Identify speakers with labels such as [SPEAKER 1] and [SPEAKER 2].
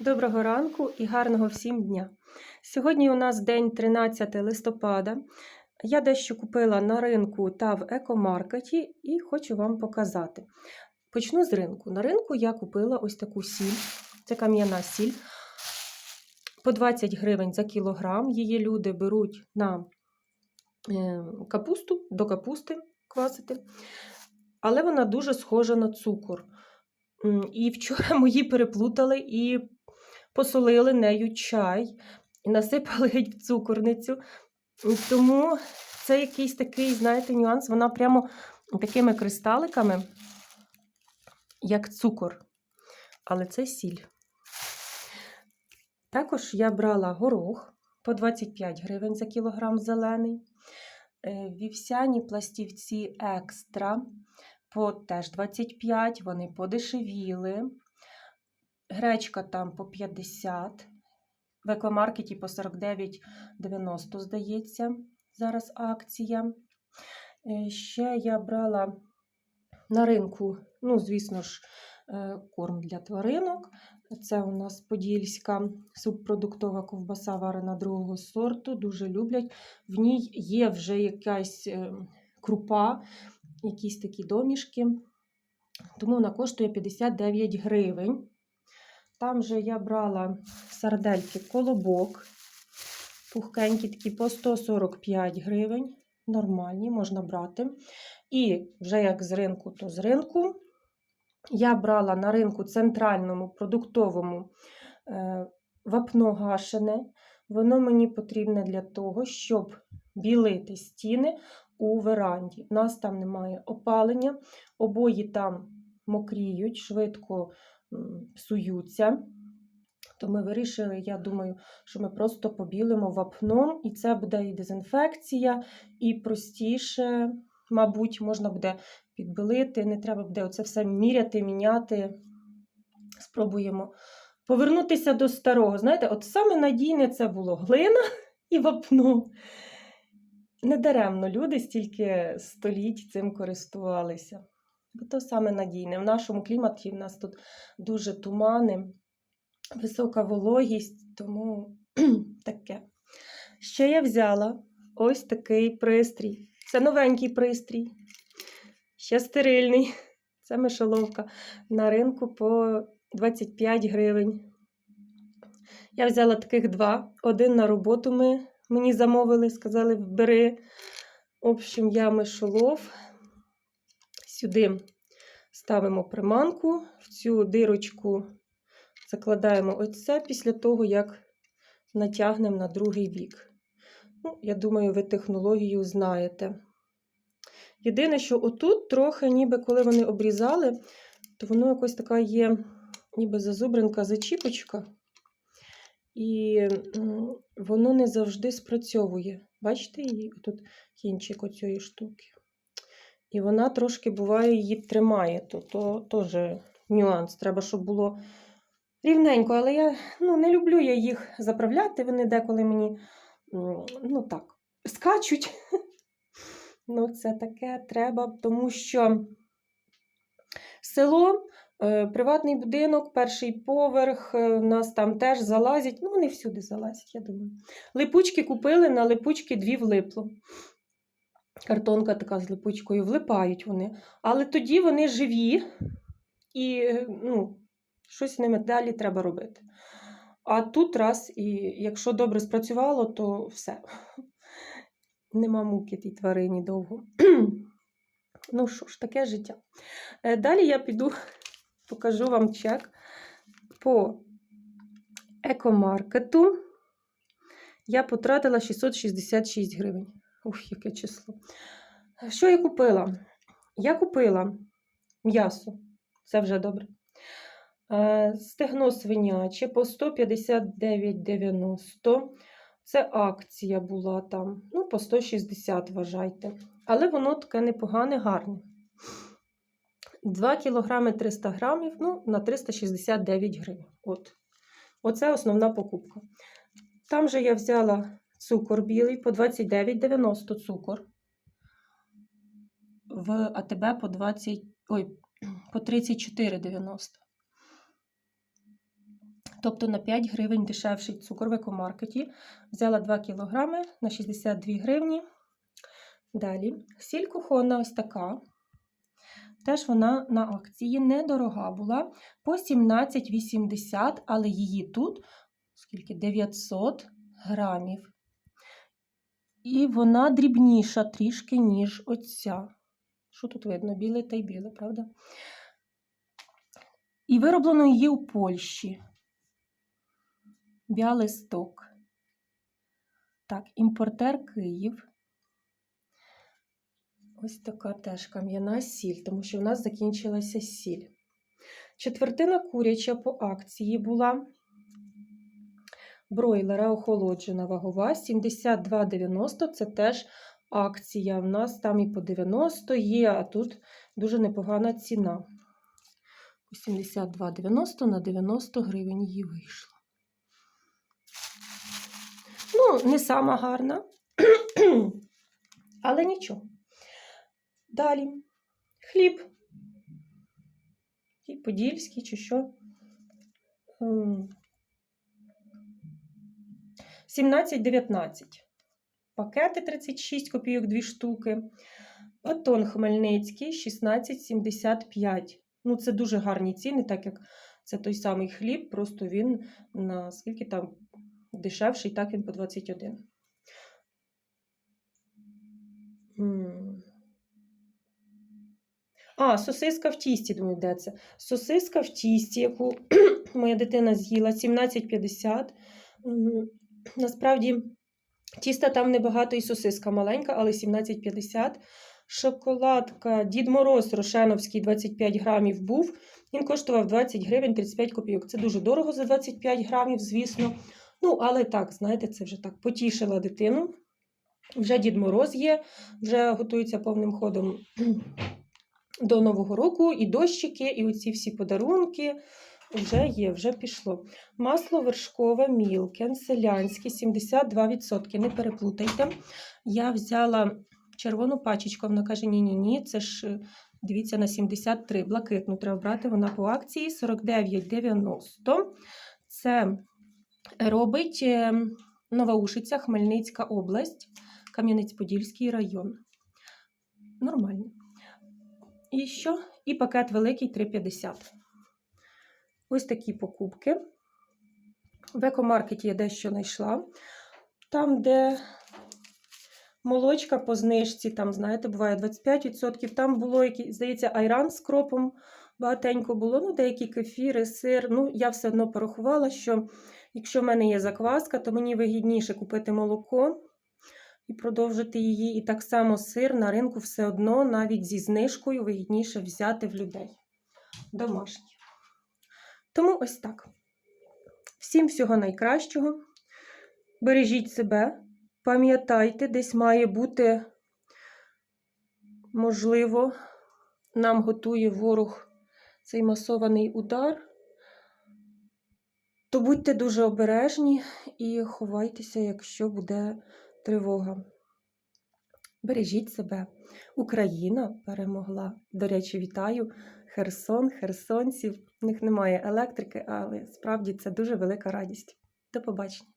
[SPEAKER 1] Доброго ранку і гарного всім дня. Сьогодні у нас день 13 листопада. Я дещо купила на ринку та в екомаркеті і хочу вам показати. Почну з ринку. На ринку я купила ось таку сіль, це кам'яна сіль. По 20 гривень за кілограм. Її люди беруть на е, капусту, до капусти квасити. Але вона дуже схожа на цукор. І вчора мої переплутали і посолили нею чай і насипали геть в цукорницю. Тому це якийсь такий, знаєте, нюанс. Вона прямо такими кристаликами, як цукор. Але це сіль. Також я брала горох по 25 гривень за кілограм зелений. Е, Вівсяні пластівці екстра по теж 25, вони подешевіли. Гречка там по 50, в екомаркеті по 49,90, здається, зараз акція. Е, Ще я брала на ринку, ну, звісно ж, е, корм для тваринок. Це у нас подільська субпродуктова ковбаса варена другого сорту. Дуже люблять. В ній є вже якась е, крупа, якісь такі домішки. Тому вона коштує 59 гривень. Там же я брала сардельки колобок, пухкенькі такі по 145 гривень. Нормальні, можна брати. І вже як з ринку, то з ринку. Я брала на ринку центральному продуктовому е, вапно гашене. Воно мені потрібне для того, щоб білити стіни у веранді. У нас там немає опалення, обої там мокріють, швидко псуються. То ми вирішили, я думаю, що ми просто побілимо вапном, і це буде і дезінфекція, і простіше, мабуть, можна буде підбилити, не треба буде оце все міряти, міняти. Спробуємо повернутися до старого. Знаєте, от саме надійне це було глина і вапно. Недаремно люди стільки століть цим користувалися. Бо то саме надійне. В нашому кліматі в нас тут дуже тумани, висока вологість, тому таке. Ще я взяла ось такий пристрій. Це новенький пристрій, ще стерильний. Це мишоловка на ринку по 25 гривень. Я взяла таких два. Один на роботу ми мені замовили, сказали, бери. В общем, я мишолов. Сюди ставимо приманку, в цю дирочку закладаємо оце після того, як натягнемо на другий бік. Ну, я думаю, ви технологію знаєте. Єдине, що отут трохи, ніби коли вони обрізали, то воно якось така є, ніби зазубринка зачіпочка. І воно не завжди спрацьовує. Бачите її? Тут кінчик оцієї штуки. І вона трошки буває її тримає. То, то теж нюанс. Треба, щоб було рівненько. Але я ну, не люблю я їх заправляти. Вони деколи мені ну так, скачуть. Ну, це таке треба, тому що село, е, приватний будинок, перший поверх, е, у нас там теж залазять. Ну, вони всюди залазять, я думаю. Липучки купили, на липучки дві влипло. Картонка така з липучкою, влипають вони. Але тоді вони живі і ну, щось з ними далі треба робити. А тут раз, і якщо добре спрацювало, то все. Нема муки тій тварині довго. ну що ж, таке життя. Е, Далі я піду, покажу вам чек по екомаркету. Я потратила 666 гривень. Ух, яке число. Що я купила? Я купила м'ясо, це вже добре. Е, Стегно свиняче по 159,90. Це акція була там. Ну, по 160 вважайте. Але воно таке непогане, гарне. 2 кг 300 грамів, ну, на 369 гривень. От. Оце основна покупка. Там же я взяла цукор білий по 29,90 цукор. В АТБ по 20, ой, по 34,90. Тобто на 5 гривень дешевший цукор в екомаркеті. Взяла 2 кг на 62 гривні. Далі сіль кухонна ось така. Теж вона на акції недорога була по 17,80, але її тут скільки 900 грамів. І вона дрібніша трішки, ніж оця. Що тут видно? Біле та й біле, правда? І вироблено її у Польщі. Бялисток. Так, імпортер Київ. Ось така теж кам'яна сіль, тому що в нас закінчилася сіль. Четвертина куряча по акції була бройлера охолоджена вагова 72,90 це теж акція. У нас там і по 90 є, а тут дуже непогана ціна. 82,90 на 90 гривень її вийшло. Ну, не сама гарна, але нічого. Далі хліб. І подільський чи що. Ем, 17,19. Пакети 36 копійок 2 штуки. Батон Хмельницький 16,75. Ну, це дуже гарні ціни, так як це той самий хліб, просто він на скільки там дешевший, так він по 21. А, сосиска в тісті, думаю, де це? Сосиска в тісті, яку моя дитина з'їла 17,50. Насправді, тіста там небагато і сосиска маленька, але 17,50. Шоколадка Дід Мороз Рошеновський 25 грамів був. Він коштував 20 гривень 35 копійок. Це дуже дорого за 25 грамів, звісно. Ну, але так, знаєте, це вже так потішила дитину. Вже Дід Мороз є, вже готується повним ходом до Нового року, і дощики, і оці всі подарунки. Вже є, вже пішло. Масло вершкове мілкен, селянське, 72%. Не переплутайте. Я взяла червону пачечку, вона каже: ні-ні, ні, це ж е, дивіться на 73. Блакитну треба брати, вона по акції 49,90. Це робить е, Новоушиця, Хмельницька область, Кам'янець-Подільський район. Нормально. І що? І пакет великий 3,50. Ось такі покупки. В екомаркеті я дещо знайшла. Там, де молочка по знижці, там, знаєте, буває 25%. Там було, здається, айран з кропом багатенько було. Ну, деякі кефіри, сир. Ну, я все одно порахувала, що якщо в мене є закваска, то мені вигідніше купити молоко і продовжити її. І так само сир на ринку все одно, навіть зі знижкою, вигідніше взяти в людей. Домашній. Тому ось так. Всім всього найкращого. Бережіть себе. Пам'ятайте, десь має бути, можливо, нам готує ворог цей масований удар. То будьте дуже обережні і ховайтеся, якщо буде тривога. Бережіть себе. Україна перемогла. До речі, вітаю Херсон, херсонців. У них немає електрики, але справді це дуже велика радість. До побачення.